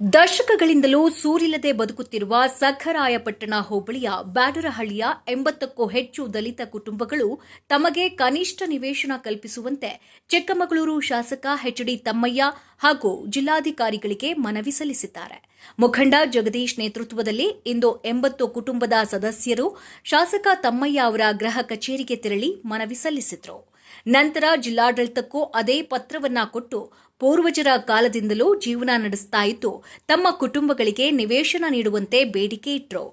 ದಶಕಗಳಿಂದಲೂ ಸೂರಿಲ್ಲದೆ ಬದುಕುತ್ತಿರುವ ಸಖರಾಯಪಟ್ಟಣ ಹೋಬಳಿಯ ಬ್ಯಾಡರಹಳ್ಳಿಯ ಎಂಬತ್ತಕ್ಕೂ ಹೆಚ್ಚು ದಲಿತ ಕುಟುಂಬಗಳು ತಮಗೆ ಕನಿಷ್ಠ ನಿವೇಶನ ಕಲ್ಪಿಸುವಂತೆ ಚಿಕ್ಕಮಗಳೂರು ಶಾಸಕ ಹೆಚ್ಡಿ ತಮ್ಮಯ್ಯ ಹಾಗೂ ಜಿಲ್ಲಾಧಿಕಾರಿಗಳಿಗೆ ಮನವಿ ಸಲ್ಲಿಸಿದ್ದಾರೆ. ಮುಖಂಡ ಜಗದೀಶ್ ನೇತೃತ್ವದಲ್ಲಿ ಇಂದು ಎಂಬತ್ತು ಕುಟುಂಬದ ಸದಸ್ಯರು ಶಾಸಕ ತಮ್ಮಯ್ಯ ಅವರ ಗೃಹ ಕಚೇರಿಗೆ ತೆರಳಿ ಮನವಿ ಸಲ್ಲಿಸಿದರು. ನಂತರ ಜಿಲ್ಲಾಡಳಿತಕ್ಕೂ ಅದೇ ಪತ್ರವನ್ನ ಕೊಟ್ಟು ಪೂರ್ವಜರ ಕಾಲದಿಂದಲೂ ಜೀವನ ನಡೆಸ್ತಾ ಇದ್ದು, ತಮ್ಮ ಕುಟುಂಬಗಳಿಗೆ ನಿವೇಶನ ನೀಡುವಂತೆ ಬೇಡಿಕೆ ಇಟ್ಟರು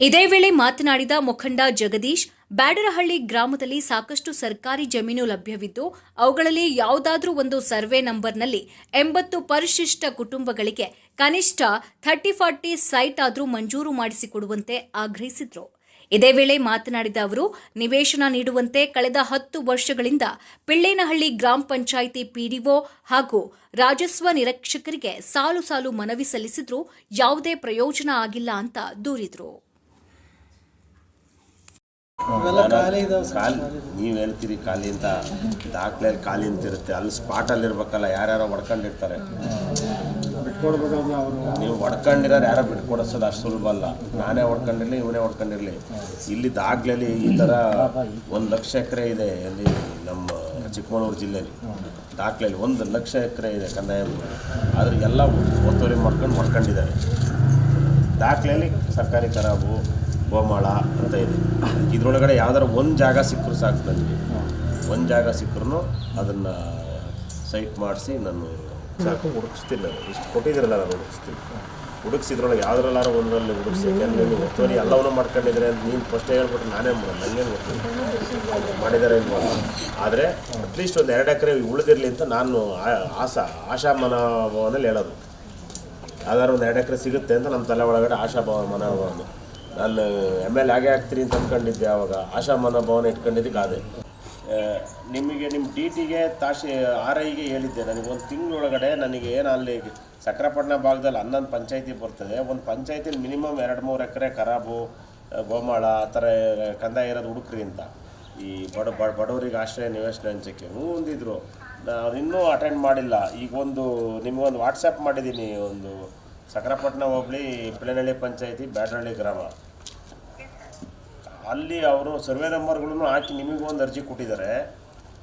ಇದೇ ವೇಳೆ ಮಾತನಾಡಿದ ಮುಖಂಡ ಜಗದೀಶ್, ಬ್ಯಾಡರಹಳ್ಳಿ ಗ್ರಾಮದಲ್ಲಿ ಸಾಕಷ್ಟು ಸರ್ಕಾರಿ ಜಮೀನು ಲಭ್ಯವಿದ್ದು, ಅವುಗಳಲ್ಲಿ ಯಾವುದಾದ್ರೂ ಒಂದು ಸರ್ವೆ ನಂಬರ್ನಲ್ಲಿ ಎಂಬತ್ತು ಪರಿಶಿಷ್ಟ ಕುಟುಂಬಗಳಿಗೆ ಕನಿಷ್ಠ ಥರ್ಟಿ ಫಾರ್ಟಿ ಸೈಟ್ ಆದರೂ ಮಂಜೂರು ಮಾಡಿಸಿಕೊಡುವಂತೆ ಆಗ್ರಹಿಸಿದರು. ಇದೇ ವೇಳೆ ಮಾತನಾಡಿದ ಅವರು ನಿವೇಶನ ನೀಡುವಂತೆ ಕಳೆದ ಹತ್ತು ವರ್ಷಗಳಿಂದ ಪಿಳ್ಳೇನಹಳ್ಳಿ ಗ್ರಾಮ ಪಂಚಾಯಿತಿ ಪಿಡಿಒ ಹಾಗೂ ರಾಜಸ್ವ ನಿರೀಕ್ಷಕರಿಗೆ ಸಾಲು ಸಾಲು ಮನವಿ ಸಲ್ಲಿಸಿದ್ರೂ ಯಾವುದೇ ಪ್ರಯೋಜನ ಆಗಿಲ್ಲ ಅಂತ ದೂರಿದರು. ನೀವು ಹೇಳ್ತೀರಿ ಖಾಲಿ ಅಂತ. ದಾಖಲೆ ಖಾಲಿ ಅಂತ ಇರುತ್ತೆ ಅಲ್ಲಿ ಸ್ಪಾಟಲ್ಲಿ ಇರ್ಬೇಕಲ್ಲ ಯಾರ್ಯಾರೋ ಹೊಡ್ಕೊಂಡಿರ್ತಾರೆ. ಬಿಟ್ಕೊಡ್ಬೇಕಂದ್ರೆ ಅವರು ನೀವು ಹೊಡ್ಕೊಂಡಿರೋರು ಯಾರೋ ಬಿಟ್ಕೊಡಿಸೋದು ಅಷ್ಟು ಸುಲಭ ಅಲ್ಲ. ನಾನೇ ಹೊಡ್ಕೊಂಡಿರಲಿ ಇವನೇ ಹೊಡ್ಕೊಂಡಿರಲಿ. ಇಲ್ಲಿ ದಾಖಲೆಯಲ್ಲಿ ಈ ಥರ ಒಂದು ಲಕ್ಷ ಎಕರೆ ಇದೆ ಅಲ್ಲಿ ನಮ್ಮ ಚಿಕ್ಕಮಗಳೂರು ಜಿಲ್ಲೆಯಲ್ಲಿ ದಾಖಲೆಯಲ್ಲಿ ಒಂದು ಲಕ್ಷ ಎಕರೆ ಇದೆ ಕಂದಾಯ ಆದರೆ ಎಲ್ಲ ಒತ್ತುವರಿ ಮಾಡ್ಕೊಂಡು ಹೊಡ್ಕೊಂಡಿದ್ದಾರೆ ದಾಖಲೆಯಲ್ಲಿ ಸರ್ಕಾರಿ ಖರಾಬು ಗೋಮಾಳ ಅಂತ ಇದೆ. ಇದರೊಳಗಡೆ ಯಾವ್ದಾರು ಒಂದು ಜಾಗ ಸಿಕ್ಕರು ಸಾಕು ನನಗೆ. ಒಂದು ಜಾಗ ಸಿಕ್ಕರು ಅದನ್ನು ಸೈಟ್ ಮಾಡಿಸಿ ನಾನು ಸಾಕು ಹುಡುಕ್ಸ್ತಿಲ್ಲ. ಇಷ್ಟು ಕೊಟ್ಟಿದ್ರಲ್ಲ, ನಾನು ಹುಡುಕಿಸ್ತೀನಿ ಹುಡುಕ್ಸಿದ್ರೊಳಗೆ ಯಾವ್ದ್ರಲ್ಲಾರು ಒಂದರಲ್ಲಿ ಹುಡುಕ್ಸಿ, ಯಾಕೆಂದ್ರೆ ಎಲ್ಲವನ್ನೂ ಮಾಡ್ಕೊಂಡಿದ್ರೆ ಅಂತ ನೀನು ಫಸ್ಟೇ ಹೇಳ್ಬಿಟ್ಟು ನಾನೇ ಮಾಡೋದು. ನನಗೇನು ಗೊತ್ತಿಲ್ಲ. ಮಾಡಿದ್ದಾರೆ ಇಲ್ವಾ ಆದರೆ ಅಟ್ಲೀಸ್ಟ್ ಒಂದು ಎರಡು ಎಕರೆ ಉಳಿದಿರಲಿ ಅಂತ ನಾನು ಆಸ ಆಶಾ ಮನೋಭಾವನಲ್ಲಿ ಹೇಳೋದು. ಯಾವ್ದಾದ್ರು ಒಂದು ಎರಡು ಎಕರೆ ಸಿಗುತ್ತೆ ಅಂತ ನಮ್ಮ ತಲೆ ಒಳಗಡೆ ಆಶಾ ಭಾವ ಮನೋಭಾವನೆ ನಾನು ಎಂ ಎಲ್ ಆಗೇ ಆಗ್ತೀನಿ ಅಂತ ಅಂದ್ಕೊಂಡಿದ್ದೆ ಆವಾಗ ಆಶಾ ಮನೋಭಾವನೆ ಇಟ್ಕೊಂಡಿದ್ದಕ್ಕೆ ಅದೇ ನಿಮಗೆ ನಿಮ್ಮ ಡಿ ಟಿಗೆ ತಾಶಿ, ಆರ್ ಐಗೆ ಹೇಳಿದ್ದೆ ನನಗೆ ಒಂದು ತಿಂಗಳೊಳಗಡೆ ನನಗೆ ಏನು ಅಲ್ಲಿ ಸಕ್ರಪಟ್ಟಣ ಭಾಗದಲ್ಲಿ ಹನ್ನೊಂದು ಪಂಚಾಯತಿ ಬರ್ತದೆ. ಒಂದು ಪಂಚಾಯತಿಲಿ ಮಿನಿಮಮ್ ಎರಡು ಮೂರು ಎಕರೆ ಖರಾಬು ಗೋಮಾಳ, ಆ ಥರ ಕಂದಾಯ ಇರೋದು ಹುಡುಕ್ರಿ ಅಂತ. ಈ ಬಡ ಬಡ, ಬಡವರಿಗೆ ಆಶ್ರಯ ನಿವೇಶನ ಹಂಚಕ್ಕೆ. ಹ್ಞೂ ಒಂದಿದ್ರು ನಾನು ಇನ್ನೂ ಅಟೆಂಡ್ ಮಾಡಿಲ್ಲ. ಈಗ ಒಂದು, ನಿಮಗೊಂದು ವಾಟ್ಸಪ್ ಮಾಡಿದ್ದೀನಿ ಒಂದು ಸಕ್ರಪಟ್ಟಣ ಹೋಬಳಿ ಪಿಳನಹಳ್ಳಿ ಪಂಚಾಯತಿ ಬ್ಯಾಡ್ರಹಳ್ಳಿ ಗ್ರಾಮ. ಅಲ್ಲಿ ಅವರು ಸರ್ವೆ ನಂಬರ್ಗಳನ್ನು ಹಾಕಿ ನಿಮಗೂ ಒಂದು ಅರ್ಜಿ ಕೊಟ್ಟಿದ್ದಾರೆ.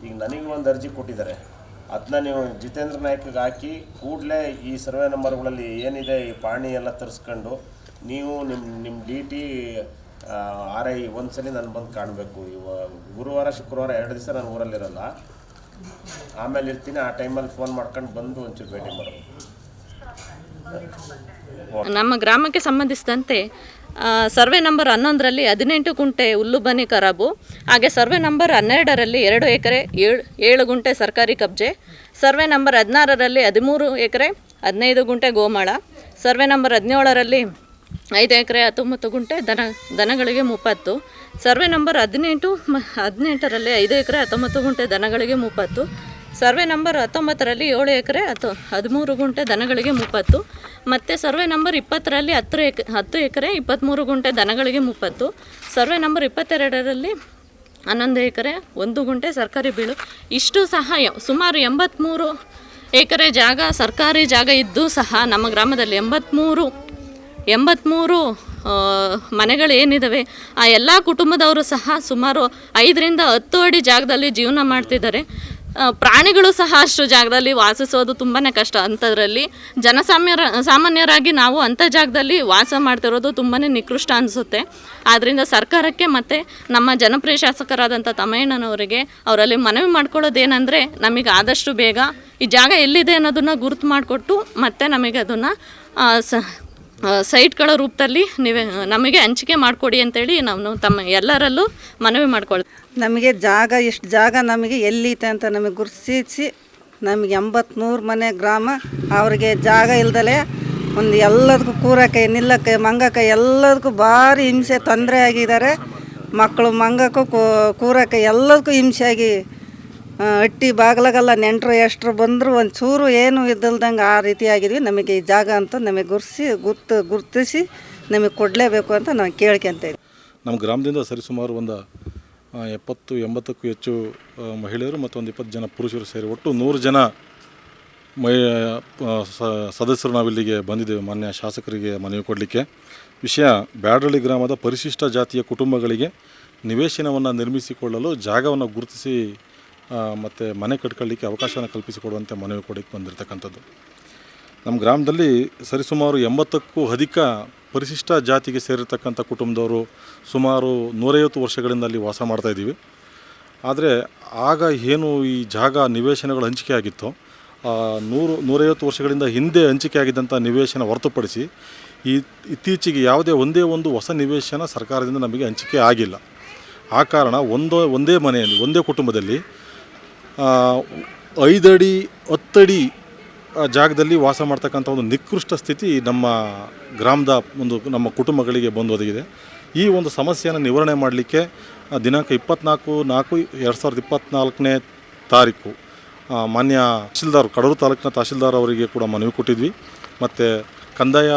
ಈಗ ನನಗೆ ಒಂದು ಅರ್ಜಿ ಕೊಟ್ಟಿದ್ದಾರೆ. ಅದನ್ನ ನೀವು ಜಿತೇಂದ್ರ ನಾಯ್ಕಿಗೆ ಹಾಕಿ ಕೂಡಲೇ ಈ ಸರ್ವೆ ನಂಬರ್ಗಳಲ್ಲಿ ಏನಿದೆ, ಈ ಪಾಣಿ ಎಲ್ಲ ತರಿಸ್ಕೊಂಡು ನೀವು ನಿಮ್ಮ ನಿಮ್ಮ ಡಿ ಟಿ ಆರ್ ಐ ಒಂದು ಸಲ ನಾನು ಬಂದು ಕಾಣಬೇಕು. ಇವ, ಗುರುವಾರ, ಶುಕ್ರವಾರ ಎರಡು ದಿವಸ ನಾನು ಊರಲ್ಲಿರಲ್ಲ. ಆಮೇಲೆ ಇರ್ತೀನಿ, ಆ ಟೈಮಲ್ಲಿ ಫೋನ್ ಮಾಡ್ಕೊಂಡು ಬಂದು ಒಂಚೂರು ಭೇಟಿ ಮಾಡೋದು ನಮ್ಮ ಗ್ರಾಮಕ್ಕೆ ಸಂಬಂಧಿಸಿದಂತೆ ಸರ್ವೆ ನಂಬರ್ ಹನ್ನೊಂದರಲ್ಲಿ ಹದಿನೆಂಟು ಗುಂಟೆ ಹುಲ್ಲು ಬನಿ ಖರಾಬು ಹಾಗೆ ಸರ್ವೆ ನಂಬರ್ ಹನ್ನೆರಡರಲ್ಲಿ ಎರಡು ಎಕರೆ ಏಳು ಏಳು ಗುಂಟೆ ಸರ್ಕಾರಿ ಕಬ್ಜೆ, ಸರ್ವೆ ನಂಬರ್ ಹದಿನಾರರಲ್ಲಿ ಹದಿಮೂರು ಎಕರೆ ಹದಿನೈದು ಗುಂಟೆ ಗೋಮಾಳ, ಸರ್ವೆ ನಂಬರ್ ಹದಿನೇಳರಲ್ಲಿ ಐದು ಎಕರೆ ಹತ್ತೊಂಬತ್ತು ಗುಂಟೆ ದನ, ದನಗಳಿಗೆ ಮುಪ್ಪತ್ತು, ಸರ್ವೆ ನಂಬರ್ ಹದಿನೆಂಟು ಮ, ಹದಿನೆಂಟರಲ್ಲಿ ಐದು ಎಕರೆ ಹತ್ತೊಂಬತ್ತು ಗುಂಟೆ ದನಗಳಿಗೆ ಮುಪ್ಪತ್ತು ಸರ್ವೆ ನಂಬರ್ ಹತ್ತೊಂಬತ್ತರಲ್ಲಿ ಏಳು ಎಕರೆ ಹತ್ತು ಹದಿಮೂರು ಗುಂಟೆ ದನಗಳಿಗೆ ಮುಪ್ಪತ್ತು. ಮತ್ತು ಸರ್ವೆ ನಂಬರ್ ಇಪ್ಪತ್ತರಲ್ಲಿ ಹತ್ತು ಎಕ್, ಹತ್ತು ಎಕರೆ ಇಪ್ಪತ್ತ್ಮೂರು ಗುಂಟೆ ದನಗಳಿಗೆ ಮುಪ್ಪತ್ತು. ಸರ್ವೆ ನಂಬರ್ ಇಪ್ಪತ್ತೆರಡರಲ್ಲಿ ಹನ್ನೊಂದು ಎಕರೆ, ಒಂದು ಗುಂಟೆ ಸರ್ಕಾರಿ ಬೀಳು. ಇಷ್ಟು ಸಹ ಸುಮಾರು ಎಂಬತ್ತ್ಮೂರು ಎಕರೆ ಜಾಗ, ಸರ್ಕಾರಿ ಜಾಗ ಇದ್ದೂ ಸಹ ನಮ್ಮ ಗ್ರಾಮದಲ್ಲಿ ಎಂಬತ್ತ್ಮೂರು ಎಂಬತ್ತ್ಮೂರು ಮನೆಗಳು ಏನಿದ್ದಾವೆ ಆ ಎಲ್ಲ ಕುಟುಂಬದವರು ಸಹ ಸುಮಾರು ಐದರಿಂದ ಹತ್ತು ಅಡಿ ಜಾಗದಲ್ಲಿ ಜೀವನ ಮಾಡ್ತಿದ್ದಾರೆ. ಪ್ರಾಣಿಗಳು ಸಹ ಅಷ್ಟು ಜಾಗದಲ್ಲಿ ವಾಸಿಸೋದು ತುಂಬಾ ಕಷ್ಟ. ಅಂಥದ್ರಲ್ಲಿ ಜನಸಾಮ್ಯರ, ಸಾಮಾನ್ಯರಾಗಿ ನಾವು ಅಂಥ ಜಾಗದಲ್ಲಿ ವಾಸ ಮಾಡ್ತಿರೋದು ತುಂಬಾ ನಿಕೃಷ್ಟ ಅನಿಸುತ್ತೆ. ಆದ್ದರಿಂದ ಸರ್ಕಾರಕ್ಕೆ ಮತ್ತು ನಮ್ಮ ಜನಪ್ರಿಯ ಶಾಸಕರಾದಂಥ ತಮ್ಮಯ್ಯಣ್ಣನವರಿಗೆ ಅವರಲ್ಲಿ ಮನವಿ ಮಾಡ್ಕೊಳ್ಳೋದೇನೆಂದರೆ ನಮಗೆ ಆದಷ್ಟು ಬೇಗ ಈ ಜಾಗ ಎಲ್ಲಿದೆ ಅನ್ನೋದನ್ನು ಗುರುತು ಮಾಡಿಕೊಟ್ಟು ಮತ್ತೆ ನಮಗೆ ಅದನ್ನು ಸ ಸೈಟ್ಗಳ ರೂಪದಲ್ಲಿ ನೀವೇ ನಮಗೆ ಹಂಚಿಕೆ ಮಾಡಿಕೊಡಿ ಅಂತೇಳಿ ನಾವು ತಮ್ಮ ಎಲ್ಲರಲ್ಲೂ ಮನವಿ ಮಾಡ್ಕೊಳ್ತೀವಿ. ನಮಗೆ ಜಾಗ, ಎಷ್ಟು ಜಾಗ ನಮಗೆ ಎಲ್ಲಿದೆ ಅಂತ ನಮಗೆ ಗುರುತಿಸಿ, ನಮಗೆ ಎಂಬತ್ನೂರು ಮನೆ ಗ್ರಾಮ, ಅವರಿಗೆ ಜಾಗ ಇಲ್ದಲೆ ಒಂದು ಎಲ್ಲದಕ್ಕೂ ಕೂರಕ್ಕೆ, ನಿಲ್ಲಕ್ಕೆ, ಮಂಗಕ್ಕೆ ಎಲ್ಲದಕ್ಕೂ ಭಾರಿ ಹಿಂಸೆ, ತೊಂದರೆ ಆಗಿದ್ದಾರೆ. ಮಕ್ಕಳು ಮಂಗಕ್ಕೂ ಕೂರಕ್ಕೆ ಎಲ್ಲದಕ್ಕೂ ಹಿಂಸೆಯಾಗಿ ಆ, ಬಾಗ್ಲಾಗಲ್ಲ ನೆಂಟರು ಎಷ್ಟರು ಬಂದರು ಒಂದು ಚೂರು ಏನು ಇದ್ದಲ್ದಂಗೆ ಆ ರೀತಿ ಆಗಿದ್ವಿ ನಮಗೆ ಈ ಜಾಗ ಅಂತ ನಮಗೆ ಗುರ್ಸಿ ಗುರ್ತು ಗುರ್ತಿಸಿ ನಮಗೆ ಕೊಡಲೇಬೇಕು ಅಂತ ನಾವು ಕೇಳ್ಕೊಂತ ಇದ್ವಿ. ನಮ್ಮ ಗ್ರಾಮದಿಂದ ಸರಿಸುಮಾರು ಒಂದು ಎಪ್ಪತ್ತು ಎಂಬತ್ತಕ್ಕೂ ಹೆಚ್ಚು ಮಹಿಳೆಯರು ಮತ್ತು ಒಂದು ಇಪ್ಪತ್ತು ಜನ ಪುರುಷರು ಸೇರಿ ಒಟ್ಟು ನೂರು ಜನ ಮಹಿ ಸದಸ್ಯರು ನಾವಿಲ್ಲಿಗೆ ಬಂದಿದ್ದೇವೆ ಮಾನ್ಯ ಶಾಸಕರಿಗೆ ಮನವಿ ಕೊಡಲಿಕ್ಕೆ. ವಿಷಯ ಬ್ಯಾಡಳ್ಳಿ ಗ್ರಾಮದ ಪರಿಶಿಷ್ಟ ಜಾತಿಯ ಕುಟುಂಬಗಳಿಗೆ ನಿವೇಶನವನ್ನು ನಿರ್ಮಿಸಿಕೊಳ್ಳಲು ಜಾಗವನ್ನು ಗುರುತಿಸಿ ಮತ್ತು ಮನೆ ಕಟ್ಕೊಳ್ಳಿಕ್ಕೆ ಅವಕಾಶವನ್ನು ಕಲ್ಪಿಸಿಕೊಡುವಂತೆ ಮನವಿ ಕೊಡಕ್ಕೆ ಬಂದಿರತಕ್ಕಂಥದ್ದು. ನಮ್ಮ ಗ್ರಾಮದಲ್ಲಿ ಸರಿಸುಮಾರು ಎಂಬತ್ತಕ್ಕೂ ಅಧಿಕ ಪರಿಶಿಷ್ಟ ಜಾತಿಗೆ ಸೇರಿರ್ತಕ್ಕಂಥ ಕುಟುಂಬದವರು ಸುಮಾರು ನೂರೈವತ್ತು ವರ್ಷಗಳಿಂದ ಅಲ್ಲಿ ವಾಸ ಮಾಡ್ತಾಯಿದ್ದೀವಿ ಆದರೆ ಆಗ ಏನು ಈ ಜಾಗ ನಿವೇಶನಗಳು ಹಂಚಿಕೆ ಆಗಿತ್ತೋ ನೂರು, ನೂರೈವತ್ತು ವರ್ಷಗಳಿಂದ ಹಿಂದೆ ಹಂಚಿಕೆ ಆಗಿದ್ದಂಥ ನಿವೇಶನ ಹೊರತುಪಡಿಸಿ ಈ ಇತ್ತೀಚೆಗೆ ಯಾವುದೇ ಒಂದೇ ಒಂದು ಹೊಸ ನಿವೇಶನ ಸರ್ಕಾರದಿಂದ ನಮಗೆ ಹಂಚಿಕೆ ಆಗಿಲ್ಲ. ಆ ಕಾರಣ ಒಂದೋ, ಒಂದೇ ಮನೆಯಲ್ಲಿ, ಒಂದೇ ಕುಟುಂಬದಲ್ಲಿ ಐದಡಿ, ಹತ್ತಡಿ ಜಾಗದಲ್ಲಿ ವಾಸ ಮಾಡ್ತಕ್ಕಂಥ ಒಂದು ನಿಕೃಷ್ಟ ಸ್ಥಿತಿ ನಮ್ಮ ಗ್ರಾಮದ ಒಂದು ನಮ್ಮ ಕುಟುಂಬಗಳಿಗೆ ಬಂದು ಈ ಒಂದು ಸಮಸ್ಯೆಯನ್ನು ನಿವಾರಣೆ ಮಾಡಲಿಕ್ಕೆ ದಿನಾಂಕ ಇಪ್ಪತ್ನಾಲ್ಕು, ನಾಲ್ಕು, ಎರಡು ಸಾವಿರದ ಇಪ್ಪತ್ತ್ನಾಲ್ಕನೇ ತಾರೀಕು ಮಾನ್ಯ ತಹಶೀಲ್ದಾರ್, ಕಡೂರು ತಾಲೂಕಿನ ತಹಶೀಲ್ದಾರ್ ಅವರಿಗೆ ಕೂಡ ಮನವಿ ಕೊಟ್ಟಿದ್ವಿ. ಮತ್ತು ಕಂದಾಯ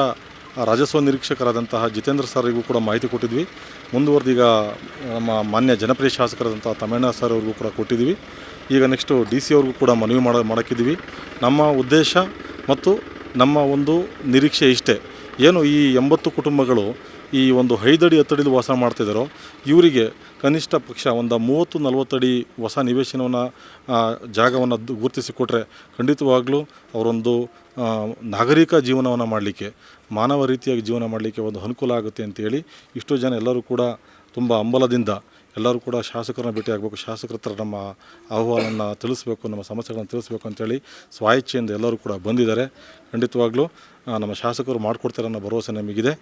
ರಾಜಸ್ವ ನಿರೀಕ್ಷಕರಾದಂತಹ ಜಿತೇಂದ್ರ ಸರ್ಗೂ ಕೂಡ ಮಾಹಿತಿ ಕೊಟ್ಟಿದ್ವಿ. ಮುಂದುವರೆದೀಗ ನಮ್ಮ ಮಾನ್ಯ ಜನಪ್ರಿಯ ಶಾಸಕರಾದಂಥ ತಮಿಳ್ನ ಸರ್ ಅವ್ರಿಗೂ ಕೂಡ ಕೊಟ್ಟಿದ್ವಿ. ಈಗ ನೆಕ್ಸ್ಟು ಡಿ ಸಿ ಅವ್ರಿಗೂ ಕೂಡ ಮನವಿ ಮಾಡ ಮಾಡೋಕ್ಕಿದ್ವಿ ನಮ್ಮ ಉದ್ದೇಶ ಮತ್ತು ನಮ್ಮ ಒಂದು ನಿರೀಕ್ಷೆ ಇಷ್ಟೇ. ಏನು ಈ ಎಂಬತ್ತು ಕುಟುಂಬಗಳು ಈ ಒಂದು ಐದಡಿ ಹತ್ತಡಿಲಿ ವಾಸ ಮಾಡ್ತಿದ್ದಾರೋ ಇವರಿಗೆ ಕನಿಷ್ಠ ಪಕ್ಷ ಒಂದು ಮೂವತ್ತು ನಲವತ್ತಡಿ ಹೊಸ ನಿವೇಶನವನ್ನು ಜಾಗವನ್ನು ಗುರುತಿಸಿಕೊಟ್ರೆ ಖಂಡಿತವಾಗ್ಲೂ ಅವರೊಂದು ನಾಗರಿಕ ಜೀವನವನ್ನು ಮಾಡಲಿಕ್ಕೆ, ಮಾನವ ರೀತಿಯಾಗಿ ಜೀವನ ಮಾಡಲಿಕ್ಕೆ ಒಂದು ಅನುಕೂಲ ಆಗುತ್ತೆ ಅಂತೇಳಿ ಇಷ್ಟು ಜನ ಎಲ್ಲರೂ ಕೂಡ ತುಂಬ ಹಂಬಲದಿಂದ ಎಲ್ಲರೂ ಕೂಡ ಶಾಸಕರನ್ನ ಭೇಟಿ ಆಗಬೇಕು ಶಾಸಕರ ಹತ್ರ ನಮ್ಮ ಅಹವಾಲನ್ನು ತಿಳಿಸ್ಬೇಕು, ನಮ್ಮ ಸಮಸ್ಯೆಗಳನ್ನು ತಿಳಿಸ್ಬೇಕು ಅಂತೇಳಿ ಸ್ವಾಯಿಚ್ಛೆಯಿಂದ ಎಲ್ಲರೂ ಕೂಡ ಬಂದಿದ್ದಾರೆ. ಖಂಡಿತವಾಗ್ಲೂ ನಮ್ಮ ಶಾಸಕರು ಮಾಡಿಕೊಡ್ತಾರೆ ಅನ್ನೋ ಭರವಸೆ ನಮಗಿದೆ.